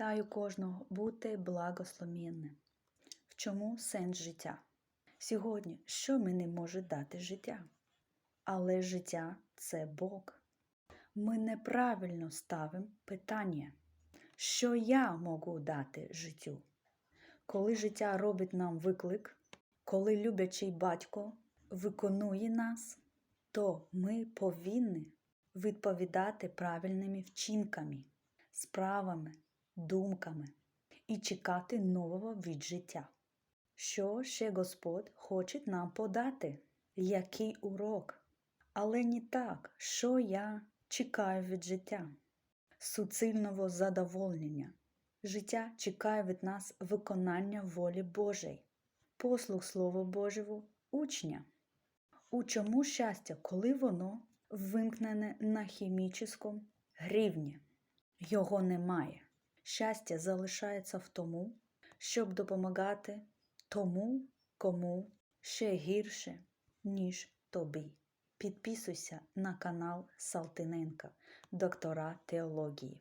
Вітаю кожного бути благословенним. В чому сенс життя? Сьогодні, що мені може дати життя? Але життя це Бог. Ми неправильно ставимо питання, що я можу дати життю? Коли життя робить нам виклик, коли люблячий батько виконує нас, то ми повинні відповідати правильними вчинками, справами, думками і чекати нового від життя. Що ще Господь хоче нам подати? Який урок? Але не так, що я чекаю від життя, суцільного задоволення. Життя чекає від нас виконання волі Божої, послуг Слова Божого учня. У чому щастя, коли воно вимкнене на хімічному рівні? Його немає. Щастя залишається в тому, щоб допомагати тому, кому ще гірше, ніж тобі. Підписуйся на канал Салтиненка, доктора теології.